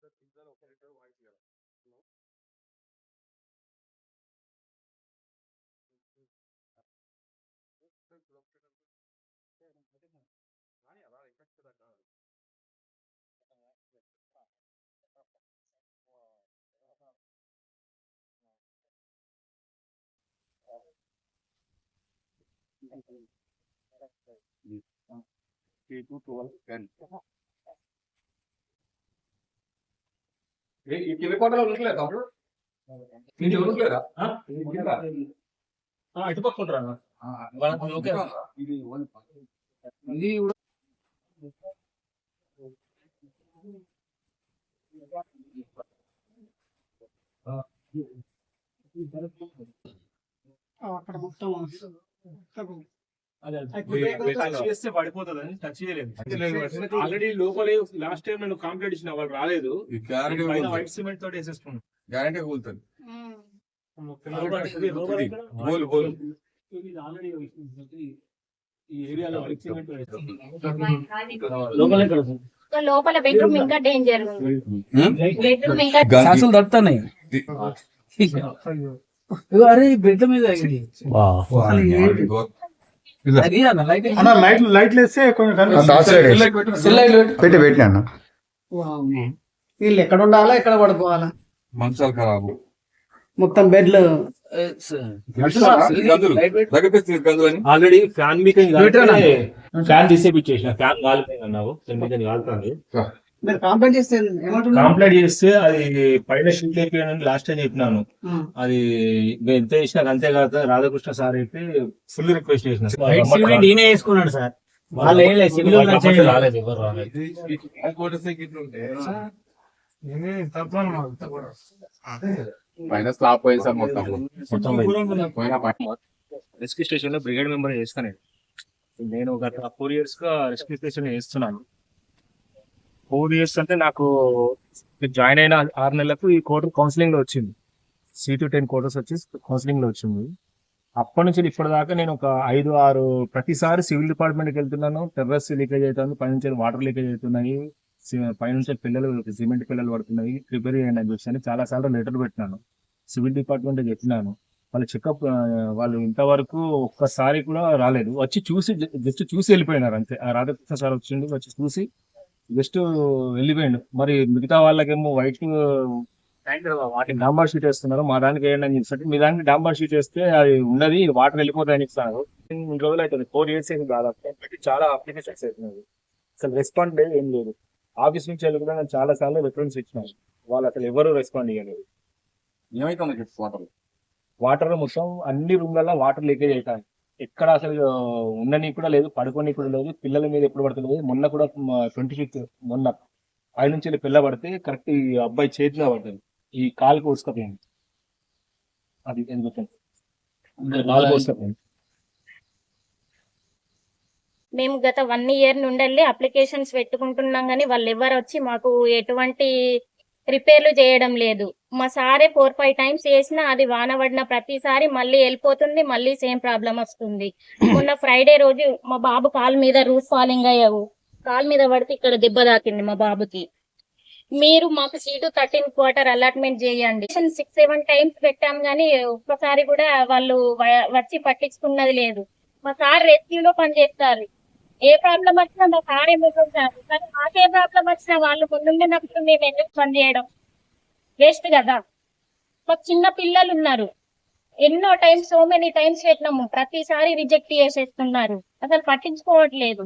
the single operator voice here. No? రాని అలా reflect దగ్గర K2 12 10. ఈ కింద కోటలో ఉండట్లేదు నీకు ఇటు ఇది ఇది కూడా అక్కడ మొత్తం టచ్ చేస్తే పడిపోతుందని టచ్ చేయలేదు. ఆల్రెడీ లోపలే లాస్ట్ టైం నేను కాంప్లీట్ ఇచ్చిన వాళ్ళు రాలేదు. వైట్ సిమెంట్ తోటి వేసేసుకున్నాను. గ్యారెంటీ కూలుతుంది లోపల- లోపల బోల్ బోల్. బెడ్రూమ్ ఇంకా డేంజర్ బెడ్రూమ్ ఇంకా శాసలు తడుతున్నాయి. అరే బెడ్ మీద అన్న లైట్ కొంచెం పెట్టు. పెట్టి పెట్టినా అన్న వీళ్ళు ఎక్కడ ఉండాలా ఎక్కడ పడుకోవాలా మంచాలు ఖరాబు. మొత్తం బెడ్లు. ఆల్రెడీ ఫ్యాన్ మీకు పెట్టరా? ఫ్యాన్ తీసేపిచ్చేసిన ఫ్యాన్ కాలిపోయింది అన్నావు. కాలుతుంది. మీరు కాంప్లైంట్ చేస్తే ఏమంటున్నారు? కంప్లైంట్ చేస్తే అది పైన షీట్ అయిపోయానని లాస్ట్ టైం చెప్పినాను. అది ఇంకా ఎంత చేసినా అంతే కాదు రాధాకృష్ణ సార్ అయితే ఫుల్ రిక్వెస్ట్ చేసిన. ఈయన వేసుకున్నాడు సార్. వాళ్ళు ఏం లేదు సివిల్ వాళ్ళు వచ్చేది. రాలేదు ఎవరు రాలేదు. పైన స్లాబ్ పోయింది సార్ మొత్తం. రెస్క్యూ స్టేషన్లో బ్రిగేడ్ మెంబర్ చేస్తాను. నేను గత ఫోర్ ఇయర్స్గా రెస్క్యూ స్టేషన్ చేస్తున్నాను. ఫోర్ ఇయర్స్ అంటే నాకు జాయిన్ అయిన ఆరు నెలలకు ఈ కోర్టు కౌన్సిలింగ్లో వచ్చింది. సి టు టెన్ కోటర్స్ వచ్చి కౌన్సిలింగ్లో వచ్చింది. అప్పటి నుంచి ఇప్పటిదాకా నేను ఒక ఐదు ఆరు ప్రతిసారి సివిల్ డిపార్ట్మెంట్కి వెళ్తున్నాను. టెర్రస్ లీకేజ్ అవుతుంది పైనుంచి వాటర్ లీకేజ్ అవుతున్నాయి. పైనుంచి పిల్లలు సిమెంట్ పిల్లలు పడుతున్నాయి. ప్రిపేర్ చేయండి అని చెప్పి చాలా సార్లు లెటర్ పెట్టినాను. సివిల్ డిపార్ట్మెంట్ చెప్పినాను. వాళ్ళు చెకప్ వాళ్ళు ఇంతవరకు ఒక్కసారి కూడా రాలేదు. వచ్చి చూసి జస్ట్ చూసి వెళ్ళిపోయినారు అంతే. ఆ రాధాకృష్ణ సార్ వచ్చిండు వచ్చి చూసి జస్ట్ వెళ్ళిపోయిండు. మరి మిగతా వాళ్ళకేమో వైట్ వాటిని డాంబర్ షీట్ వేస్తున్నారు మా దానికి వేయండి అని చెప్పి మీ దానికి డాంబర్ షీట్ వేస్తే అది ఉన్నది వాటర్ వెళ్ళిపోతాయని ఇస్తాను ఇన్ని రోజులు అవుతుంది. ఫోర్ ఇయర్స్ అయింది దాదాపు. చాలా అప్లికేషన్స్ అవుతున్నాయి అసలు రెస్పాండ్ లేదు ఏం లేదు. ఆఫీస్ నుంచి వెళ్ళి కూడా నేను చాలా సార్లు రిఫరెన్స్ ఇచ్చినాను. వాళ్ళు అసలు ఎవరు రెస్పాండ్ ఇవ్వలేదు ఏమైతుంది చెప్పు వాటర్ వాటర్ మొత్తం అన్ని రూమ్లలో వాటర్ లీకేజ్ అవుతాయి ఎక్కడ అసలు ఉండని కూడా లేదు పడుకోని కూడా లేదు పిల్లల మీద ఎప్పుడు పడుతుంది మొన్న కూడా ట్వంటీ ఫిఫ్త్ మొన్న పై నుంచి పిల్ల పడితే కరెక్ట్ ఈ అబ్బాయి చేతిలో పడుతుంది ఈ కాలుకి ఉసుకపోయింది అది ఉసుకపోయింది మేము గత వన్ ఇయర్ నుండి అప్లికేషన్స్ పెట్టుకుంటున్నాం కానీ వాళ్ళు ఎవరు వచ్చి మాకు ఎటువంటి రిపేర్లు చేయడం లేదు. మా సారే ఫోర్ ఫైవ్ టైమ్స్ చేసినా అది వాన పడిన ప్రతిసారి మళ్ళీ వెళ్ళిపోతుంది మళ్ళీ సేమ్ ప్రాబ్లం వస్తుంది. మొన్న ఫ్రైడే రోజు మా బాబు కాలు మీద రూఫ్ ఫాలింగ్ అయ్యావు. కాలు మీద పడితే ఇక్కడ దెబ్బ తాకింది మా బాబుకి. మీరు మాకు సీటు థర్టీన్ క్వార్టర్ అలాట్మెంట్ చేయండి. సిక్స్ సెవెన్ టైమ్స్ పెట్టాం కానీ ఒక్కసారి కూడా వాళ్ళు వ- వచ్చి పట్టించుకున్నది లేదు. మా సార్ రెస్క్యూలో పనిచేస్తారు ఏ ప్రాబ్లం వచ్చినా మా సార్ ఎదుర్కొంటారు కానీ మాకే ప్రాబ్లం వచ్చినా వాళ్ళు ముందున్నప్పుడు మేము ఎందుకు పని చేయడం? వేస్ట్ కదా. మాకు చిన్న పిల్లలు ఉన్నారు ఎన్నో టైమ్స్ సో మెనీ టైమ్స్ పెట్టినాము. ప్రతిసారి రిజెక్ట్ చేసేస్తున్నారు. అసలు పట్టించుకోవట్లేదు.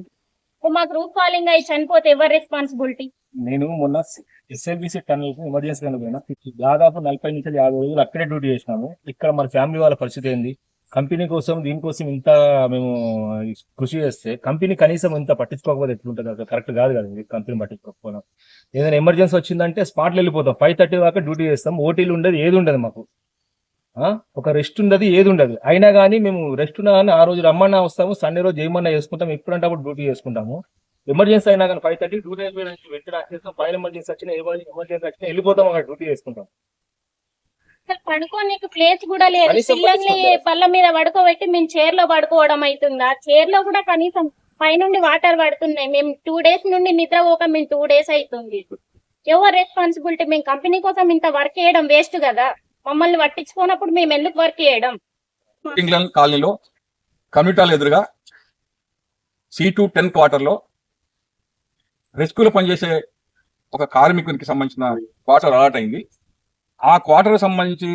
మా గ్రూప్ కాలింగ్ అయి చనిపోతే ఎవరు రెస్పాన్సిబిలిటీ నేను మొన్న ఎస్ఎల్బిసి టన్నల్ ఎమర్జెన్సీ టన్నల్ పోయినా. దాదాపు నలభై నుంచి యాభై రోజులు అక్కడే డ్యూటీ చేసినాము. ఇక్కడ మన ఫ్యామిలీ వాళ్ళ పరిస్థితి ఏంది? కంపెనీ కోసం దీనికోసం ఇంత మేము కృషి చేస్తే కంపెనీ కనీసం ఇంత పట్టించుకోకపోతే ఎట్లుంటుంది? అసలు కరెక్ట్ కాదు కదా కంపెనీ పట్టించుకోకపోవడం ఏదైనా ఎమర్జెన్సీ వచ్చిందంటే స్పాట్లో వెళ్ళిపోతాం. ఫైవ్ థర్టీ దాకా డ్యూటీ చేస్తాం. ఓటీలు ఉండదు ఏది ఉండదు మాకు. ఒక రెస్ట్ ఉండదు ఏది ఉండదు. అయినా కానీ మేము రెస్ట్ ఉన్నా కానీ ఆ రోజు రమ్మన్నా వస్తాము సండే రోజు ఏమన్నా చేసుకుంటాం ఎప్పుడంటే అప్పుడు డ్యూటీ చేసుకుంటాము. ఎమర్జెన్సీ అయినా కానీ ఫైవ్ థర్టీ డ్యూటీ అయిపోయిన వెంటనే వచ్చేస్తాం ఫైవ్ ఎమర్జెన్సీ వచ్చినా ఎమర్జెన్సీ వచ్చినా వెళ్ళిపోతాం అక్కడ డ్యూటీ చేసుకుంటాం. అసలు పడుకోనికి ప్లేస్ కూడా లేదు. పిల్లల్ని. పళ్ళ మీద పడుకోబెట్టి మేము చైర్లో పడుకోవడం అవుతుంది? ఆ చైర్లో కూడా కనీసం పైనుండి వాటర్ పడుతున్నాయి. మేము టూ డేస్ నుండి నిద్ర పోక మేము టూ డేస్ అవుతుంది. ఎవరు రెస్పాన్సిబిలిటీ మేము కంపెనీ కోసం ఇంత వర్క్ చేయడం వేస్ట్ కదా. మమ్మల్ని పట్టించుకోనప్పుడు మేము ఎందుకు వర్క్ చేయడం? ఇంగ్లాండ్ కాలనీలో కమ్యూనిటాల ఎదురుగా సి టూ టెన్ క్వార్టర్లో రెస్క్యూలో పనిచేసే ఒక కార్మికునికి సంబంధించిన క్వార్టర్ అలాట్ అయింది. ఆ క్వార్టర్ సంబంధించి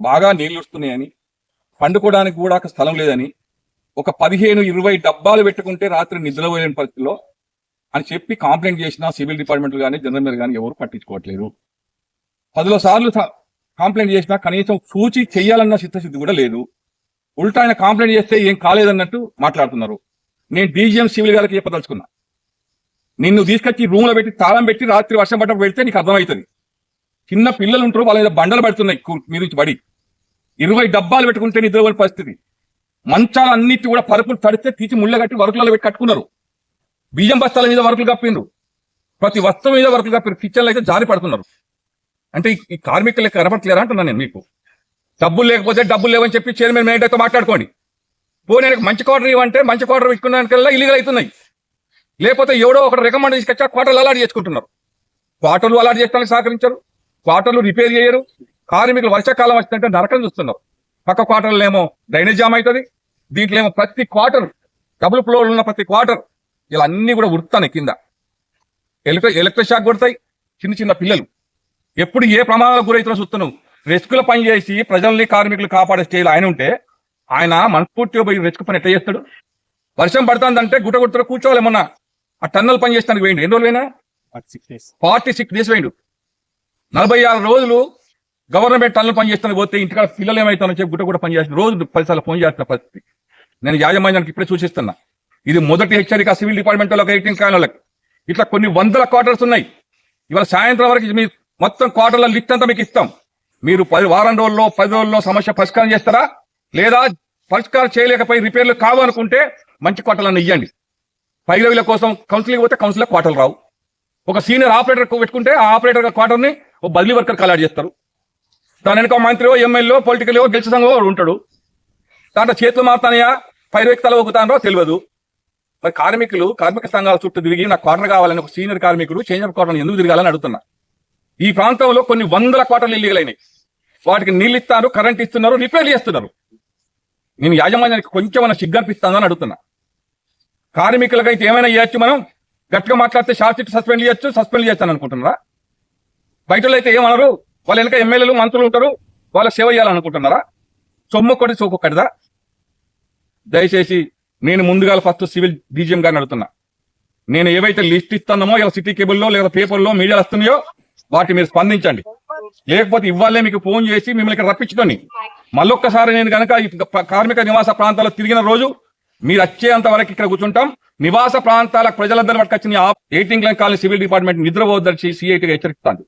బాగా నీళ్ళు వస్తున్నాయని పండుకోవడానికి కూడా అక్కడ స్థలం లేదని ఒక పదిహేను ఇరవై డబ్బాలు పెట్టుకుంటే రాత్రి నిద్రపోలేని పరిస్థితిలో అని చెప్పి కంప్లైంట్ చేసిన సివిల్ డిపార్ట్మెంట్ కానీ జనరల్ మీద కానీ ఎవరు పట్టించుకోవట్లేదు. పదిలో సార్లు కంప్లైంట్ చేసినా కనీసం సూచి చేయాలన్న చిత్తశుద్ధి కూడా లేదు. ఉల్టా ఆయన కంప్లైంట్ చేస్తే ఏం కాలేదన్నట్టు మాట్లాడుతున్నారు. నేను డీజీఎం సివిల్ గారికి చెప్పదలుచుకున్నా. నిన్ను తీసుకొచ్చి రూమ్లో పెట్టి తాళం పెట్టి రాత్రి వర్షం పడ్డప్పుడు పెడితే నీకు అర్థమవుతుంది. చిన్న పిల్లలు ఉంటారు వాళ్ళ మీద బండలు పడుతున్నాయి. మీద పడి. ఇరవై డబ్బాలు పెట్టుకుంటే నిద్రపోని పరిస్థితి. మంచాలు అన్నిటి కూడా పరుపులు తడితే తీసి ముళ్ళ కట్టి వరకులలో పెట్టి కట్టుకున్నారు. బియ్యం బస్తాల మీద వరకులు కప్పిండ్రు ప్రతి వస్తువు మీద వరకులు కప్పారు కిచెన్లు అయితే జారి పడుతున్నారు. అంటే ఈ- ఈ కార్మికులకు కనపడలేరా అంటున్నాను నేను మీకు. డబ్బులు లేకపోతే డబ్బులు లేవని చెప్పి చైర్మన్ మేనేజర్తో మాట్లాడుకోండి. పోనీ మంచి క్వార్టర్ ఇవ్వంటే మంచి క్వార్టర్ పెట్టుకున్నానికల్లా ఇల్లీగల్ అవుతున్నాయి. లేకపోతే ఎవడో ఒకటి రికమెండ్ తీసుకొచ్చా క్వార్టర్లు అలాట్ చేసుకుంటున్నారు. క్వార్టర్లు అలాట్ చేయడానికి సహకరించరు. క్వార్టర్లు రిపేర్ చేయరు. కార్మికులు వర్షాకాలం వచ్చిందంటే నరకం చూస్తున్నారు. పక్క క్వార్టర్లు ఏమో డ్రైనేజ్ జామ్ అవుతుంది. దీంట్లో ఏమో ప్రతి క్వార్టర్ డబుల్ ఫ్లోర్ ఉన్న ప్రతి క్వార్టర్ ఇలా అన్ని కూడా ఉడుతాయి కింద. ఎలక్ట్రిక్ ఎలక్ట్రిక్ షాక్ కొడతాయి. చిన్న చిన్న పిల్లలు. ఎప్పుడు ఏ ప్రమాదాలకు గురైతున్నా చూస్తున్నాం రెస్కుల పని చేసి ప్రజల్ని కార్మికులు కాపాడే స్టేజ్ ఆయన ఉంటే ఆయన మనస్ఫూర్తిగా పోయి రెస్క్ పని ఎట్లా చేస్తాడు? వర్షం పడుతుందంటే గుట్ట గుట్టలో కూర్చోవాలి ఏమన్నా ఆ టన్నల్ పని చేస్తానికి వేయండి ఎన్ని రోజులు అయినా ఫార్టీ సిక్స్ డేస్ వేయండు నలభై ఆరు రోజులు గవర్నమెంట్ టన్నులు పని పోతే ఇంటికాడ పిల్లలు ఏమవుతానో చెప్పి గుట్ట కూడా పనిచేస్తున్న రోజు పదిసార్లు ఫోన్ చేస్తున్న పరిస్థితి నేను యాజమాన్యానికి ఇప్పుడే సూచిస్తున్నా. ఇది మొదటి హెచ్చరిక సివిల్ డిపార్ట్మెంట్ వాళ్ళకి ఎయిటీన్ కాలనీలకు ఇట్లా కొన్ని వందల క్వార్టర్స్ ఉన్నాయి. ఇవాళ సాయంత్రం వరకు మీ మొత్తం క్వార్టర్ల లిస్ట్ అంతా మీకు ఇస్తాం. మీరు పది వారం రోజుల్లో పది రోజుల్లో సమస్య పరిష్కారం చేస్తారా? లేదా పరిష్కారం చేయలేకపోయి రిపేర్లు కావాలనుకుంటే మంచి క్వార్టర్లను ఇవ్వండి పైరవీల కోసం కౌన్సిలింగ్ పోతే కౌన్సిలర్ క్వార్టర్లు రావు. ఒక సీనియర్ ఆపరేటర్ పెట్టుకుంటే ఆ ఆపరేటర్ క్వార్టర్ని ఓ బదిలీ వర్కర్ కలాట్ చేస్తారు. దాని వెనక మంత్రి ఎమ్మెల్యే పొలిటికల్ గెలిచి సంఘం ఉంటాడు. దాంట్లో చేతులు మారుతానయా పైరవికి తల ఒక్కుతానో తెలియదు. మరి కార్మికులు కార్మిక సంఘాల చుట్టూ తిరిగి నాకు క్వార్టర్ కావాలని ఒక సీనియర్ కార్మికుడు చేంజ్ ఆఫ్ క్వార్టర్ ఎందుకు తిరగాలని అడుగుతున్నా. ఈ ప్రాంతంలో కొన్ని వందల క్వార్టర్లు ఇల్లీగల్ అయినాయి. వాటికి నీళ్ళు ఇస్తారు కరెంట్ ఇస్తున్నారు రిపేర్ చేస్తున్నారు. నేను యాజమాన్యానికి కొంచెం సిగ్గనిపిస్తానని అడుగుతున్నా. కార్మికులకైతే ఏమైనా చేయొచ్చు మనం? గట్టిగా మాట్లాడితే షార్ట్ సస్పెండ్ చేయొచ్చు సస్పెండ్ చేస్తాను అనుకుంటున్నారా? బయట అయితే ఏమనరు? వాళ్ళ వెనక ఎమ్మెల్యేలు మంత్రులు ఉంటారు. వాళ్ళ సేవ చేయాలనుకుంటున్నారా? సొమ్ము కొట్టి సోకొక్కడిదా దయచేసి నేను ముందుగా ఫస్ట్ సివిల్ డీజీఎం గారిని అడుగుతున్నా. నేను ఏవైతే లిస్ట్ ఇస్తున్నామో ఇలా సిటీ కేబుల్లో లేదా పేపర్లో మీడియాలు వస్తున్నాయో వాటి మీరు స్పందించండి. లేకపోతే ఇవ్వాలే మీకు ఫోన్ చేసి మిమ్మల్ని ఇక్కడ రప్పించుకొని. మళ్ళొక్కసారి నేను కనుక కార్మిక నివాస ప్రాంతాల్లో తిరిగిన రోజు మీరు వచ్చేంత వరకు ఇక్కడ కూర్చుంటాం. నివాస ప్రాంతాల ప్రజలందరి పట్టుకొచ్చిన eighteen line colony civil department నిద్రపోవద్దని సిఐటిగా హెచ్చరిస్తాను